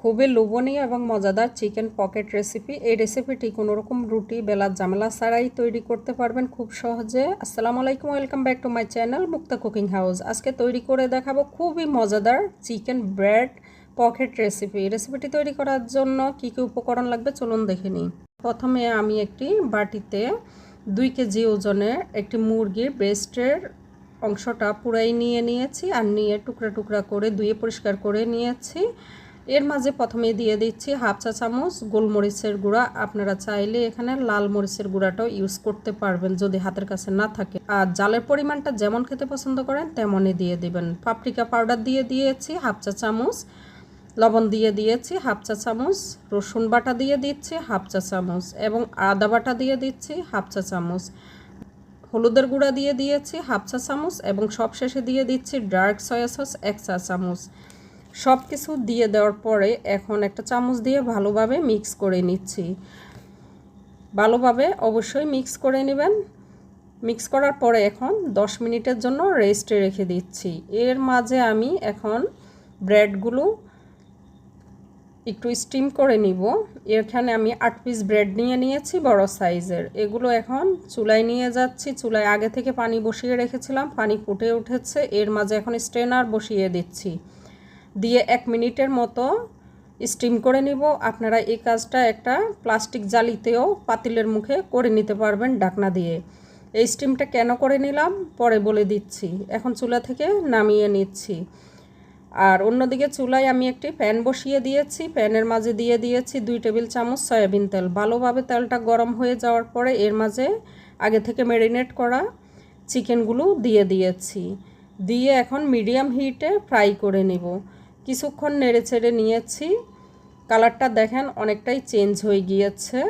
খুবই লোভনীয় এবং মজাদার চিকেন পকেট রেসিপি এই রেসিপিটি কোনো রকম রুটি, বেলার ঝামেলা ছাড়াই তৈরি করতে পারবেন খুব সহজে। আসসালামু আলাইকুম, welcome back to my channel Mukta cooking house. আজকে তৈরি করে দেখাবো খুবই মজাদার চিকেন ব্রেড পকেট রেসিপি রেসিপিটি তৈরি করার জন্য কী কী উপকরণ লাগবে চলুন দেখে নিই। প্রথমে আমি একটি বাটিতে দুই কেজি ওজনের একটি মুরগির ব্রেস্টের অংশটা পুরাই নিয়ে নিয়েছি আর নিয়ে টুকরা টুকরা করে ধুয়ে পরিষ্কার করে নিয়েছি। এর মাঝে প্রথমে দিয়ে দিচ্ছি হাফ চা চামচ গোলমরিচের গুঁড়া। আপনারা চাইলে এখানে লাল মরিচের গুঁড়াটাও ইউজ করতে পারবেন যদি হাতের কাছে না থাকে। আর জালের পরিমাণটা যেমন খেতে পছন্দ করেন, তেমনই দিয়ে দিবেন। পাপরিকা পাউডার দিয়ে দিয়েছি হাফ চা চামচ। লবণ দিয়ে দিয়েছি হাফ চা চামচ। রসুন বাটা দিয়ে দিচ্ছি হাফ চা চামচ। এবং আদা বাটা দিয়ে দিচ্ছি হাফ চা চামচ। হলুদের গুঁড়া দিয়ে দিয়েছি হাফ চা চামচ। এবং সবশেষে দিয়ে দিচ্ছি ডার্ক সয়া সস এক চা চামচ। সব কিছু দিয়ে দেওয়ার পরে এখন একটা চামচ দিয়ে ভালোভাবে মিক্স করে নিচ্ছি। ভালোভাবে অবশ্যই মিক্স করে নেবেন। মিক্স করার পরে এখন 10 মিনিটের জন্য রেস্টে রেখে দিচ্ছি। এর মাঝে আমি এখন ব্রেডগুলো একটু স্টিম করে নিব। এখানে আমি আট পিস ব্রেড নিয়ে নিয়েছি বড় সাইজের। এগুলো এখন চুলায় নিয়ে যাচ্ছি। চুলায় আগে থেকে পানি বসিয়ে রেখেছিলাম। পানি ফুটে উঠেছে। এর মাঝে এখন স্ট্রেনার বসিয়ে দিচ্ছি। দিয়ে এক মিনিটের মতো স্টিম করে নিব। আপনারা এই কাজটা একটা প্লাস্টিক জালিতেও পাতিলের মুখে করে নিতে পারবেন ডাকনা দিয়ে। এই স্টিমটা কেন করে নিলাম? পরে বলে দিচ্ছি। এখন চুলা থেকে নামিয়ে নিচ্ছি। আর অন্যদিকে চুলায় আমি একটি প্যান বসিয়ে দিয়েছি। প্যানের মাঝে দিয়ে দিয়েছি দুই টেবিল চামচ সয়াবিন তেল। ভালোভাবে তেলটা গরম হয়ে যাওয়ার পরে এর মাঝে আগে থেকে ম্যারিনেট করা চিকেনগুলো দিয়ে দিয়েছি। দিয়ে এখন মিডিয়াম হিটে ফ্রাই করে নেব। কিছুক্ষণ নেড়ে ছেড়ে নিয়েছি। কালারটা দেখেন অনেকটাই চেঞ্জ হয়ে গিয়েছে।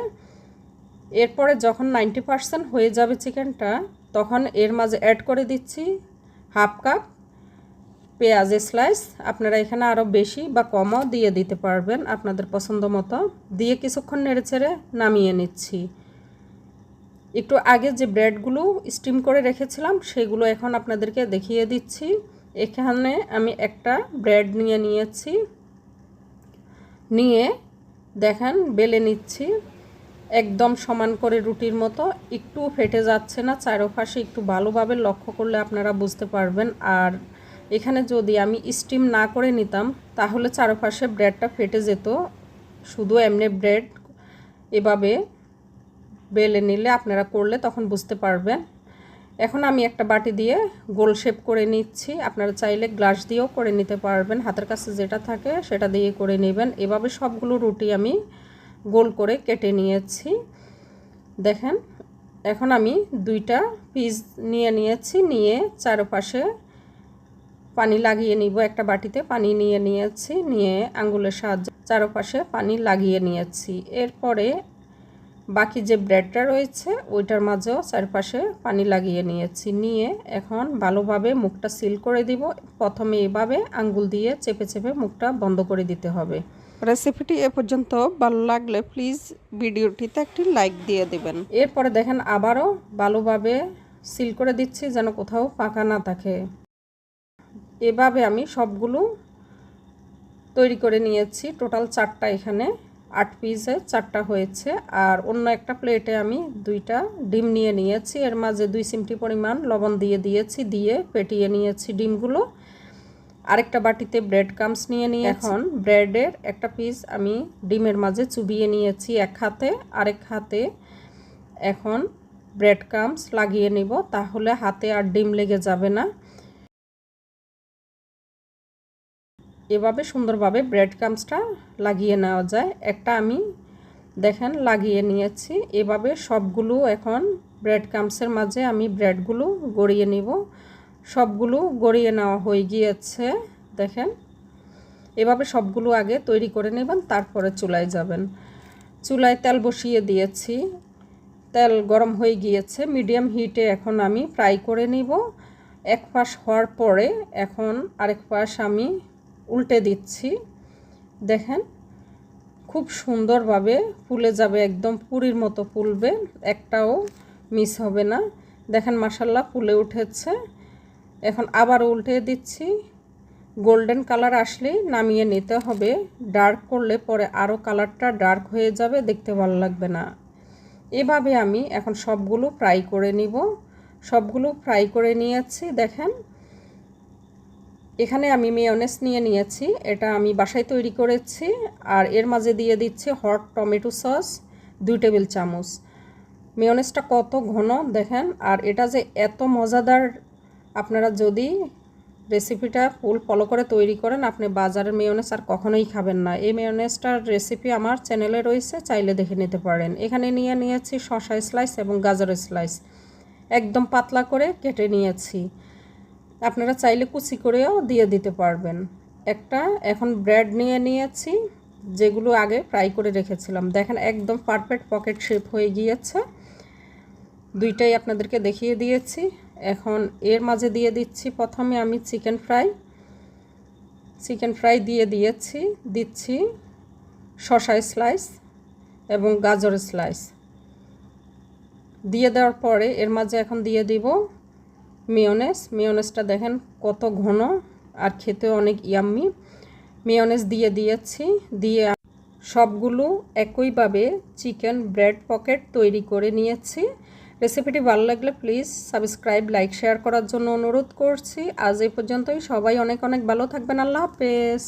এরপরে যখন নাইনটি পারসেন্ট হয়ে যাবে চিকেনটা, তখন এর মাঝে অ্যাড করে দিচ্ছি হাফ কাপ পেঁয়াজ স্লাইস আপনারা এখানে আরও বেশি বা কমও দিয়ে দিতে পারবেন আপনাদের পছন্দ মতো। দিয়ে কিছুক্ষণ নেড়ে ছেড়ে নামিয়ে নিচ্ছি। একটু আগে যে ব্রেডগুলো স্টিম করে রেখেছিলাম, সেগুলো এখন আপনাদেরকে দেখিয়ে দিচ্ছি। এখানে আমি একটা ব্রেড নিয়ে নিয়েছি। নিয়ে দেখেন বেলে নিচ্ছি। একদম সমান করে রুটির মতো। একটু ফেটে যাচ্ছে না, চারোপাশে একটু ভালোভাবে লক্ষ্য করলে আপনারা বুঝতে পারবেন। আর এখানে যদি আমি স্টিম না করে নিতাম, তাহলে চারপাশে ব্রেডটা ফেটে যেত। শুধু এমনি ব্রেড এভাবে বেলে নিলে আপনারা করলে তখন বুঝতে পারবেন। এখন আমি একটা বাটি দিয়ে গোল শেপ করে নিচ্ছি। আপনারা চাইলে গ্লাস দিয়েও করে নিতে পারবেন। হাতের কাছে যেটা থাকে সেটা দিয়ে করে নেবেন। এভাবে সবগুলো রুটি আমি গোল করে কেটে নিয়েছি। দেখেন, এখন আমি দুইটা পিস নিয়ে নিয়েছি। নিয়ে চারপাশে পানি লাগিয়ে নিব। একটা বাটিতে পানি নিয়ে নিয়েছি। নিয়ে আঙ্গুলের সাহায্যে চারপাশে পানি লাগিয়ে নিয়েছি। এরপরে বাকি যে ব্রেডটা রয়েছে ওইটার মাঝেও চারপাশে পানি লাগিয়ে নিয়েছি। নিয়ে এখন ভালোভাবে মুখটা সিল করে দিব। প্রথমে এভাবে আঙ্গুল দিয়ে চেপে চেপে মুখটা বন্ধ করে দিতে হবে। রেসিপিটি এ পর্যন্ত। ভালো লাগলে প্লিজ ভিডিওটিতে একটি লাইক দিয়ে দেবেন। এরপরে দেখেন আবারও ভালোভাবে সিল করে দিচ্ছি যেন কোথাও পাকা না থাকে। এভাবে আমি সবগুলো তৈরি করে নিয়েছি। টোটাল চারটা এখানে আট পিসে চারটা হয়েছে। আর অন্য একটা প্লেটে আমি দুইটা ডিম নিয়ে নিয়েছি। এর মাঝে দুই চিমটি পরিমাণ লবণ দিয়ে দিয়েছি দিয়ে পেটিয়ে নিয়েছি ডিমগুলো। আরেকটা বাটিতে ব্রেড কামস নিয়ে নিয়ে এখন ব্রেডের একটা পিস আমি ডিমের মাঝে চুবিয়ে নিয়েছি এক হাতে। আরেক হাতে এখন ব্রেড কামস লাগিয়ে নিব তাহলে হাতে আর ডিম লেগে যাবে না। এভাবে সুন্দরভাবে ব্রেড কামসটা লাগিয়ে নেওয়া যায়। একটা আমি, দেখেন, লাগিয়ে নিয়েছি। এভাবে সবগুলো এখন ব্রেড কামসের মাঝে আমি ব্রেডগুলো গড়িয়ে নিব। সবগুলো গড়িয়ে নেওয়া হয়ে গিয়েছে, দেখেন। এভাবে সবগুলো আগে তৈরি করে নেবেন, তারপরে চুলায় যাবেন। চুলায় তেল বসিয়ে দিয়েছি। তেল গরম হয়ে গিয়েছে। মিডিয়াম হিটে এখন আমি ফ্রাই করে নিব। এক পাশ হওয়ার পরে এখন আরেক পাশ আমি উল্টে দিচ্ছি। দেখেন, খুব সুন্দরভাবে ফুলে যাবে, একদম পুরীর মতো ফুলবে, একটাও মিস হবে না। দেখেন মাসাল্লাহ ফুলে উঠেছে। এখন আবার উল্টে দিচ্ছি। গোল্ডেন কালার আসলেই নামিয়ে নিতে হবে। ডার্ক করলে পরে আরও কালারটা ডার্ক হয়ে যাবে, দেখতে ভালো লাগবে না। এভাবে আমি এখন সবগুলো ফ্রাই করে নিব। সবগুলো ফ্রাই করে নিয়েছি, দেখেন। এখানে আমি মেয়নেস নিয়ে নিয়েছি, এটা আমি বাসায় তৈরি করেছি, আর এর মাঝে দিয়ে দিচ্ছি হট টমেটো সস দুই টেবিল চামচ। মেয়নেসটা কত ঘন দেখেন, আর এটা যে এত মজাদার, আপনারা যদি রেসিপিটা ফুল ফলো করে তৈরি করেন, আপনি বাজারের মেয়নেস আর কখনোই খাবেন না। এই মেয়নেসটার রেসিপি আমার চ্যানেলে রয়েছে, চাইলে দেখে নিতে পারেন। এখানে নিয়ে নিয়েছি শশা স্লাইস এবং গাজরের স্লাইস একদম পাতলা করে কেটে নিয়েছি। আপনারা চাইলে কুচি করেও দিয়ে দিতে পারবেন। একটা এখন ব্রেড নিয়ে নিয়েছি, যেগুলো আগে ফ্রাই করে রেখেছিলাম। দেখেন একদম পারফেক্ট পকেট শেপ হয়ে গিয়েছে। দুইটাই আপনাদেরকে দেখিয়ে দিয়েছি। এখন এর মাঝে দিয়ে দিচ্ছি, প্রথমে আমি চিকেন ফ্রাই। চিকেন ফ্রাই দিয়ে দিয়েছি, দিচ্ছি শশা স্লাইস এবং গাজর স্লাইস। দিয়ে দেওয়ার পরে এর মাঝে এখন দিয়ে দিব মেয়নেস, মেয়নেসটা দেখেন কত ঘন আর খেতে অনেক ইয়াম্মি মেয়নেস দিয়ে দিয়েছি, দিয়ে সবগুলো একইভাবে চিকেন ব্রেড পকেট তৈরি করে নিয়েছি। রেসিপিটি ভালো লাগলে প্লিজ সাবস্ক্রাইব লাইক শেয়ার করার জন্য অনুরোধ করছি। আজ এই পর্যন্তই। সবাই অনেক অনেক ভালো থাকবেন। আল্লাহ হাফেজ।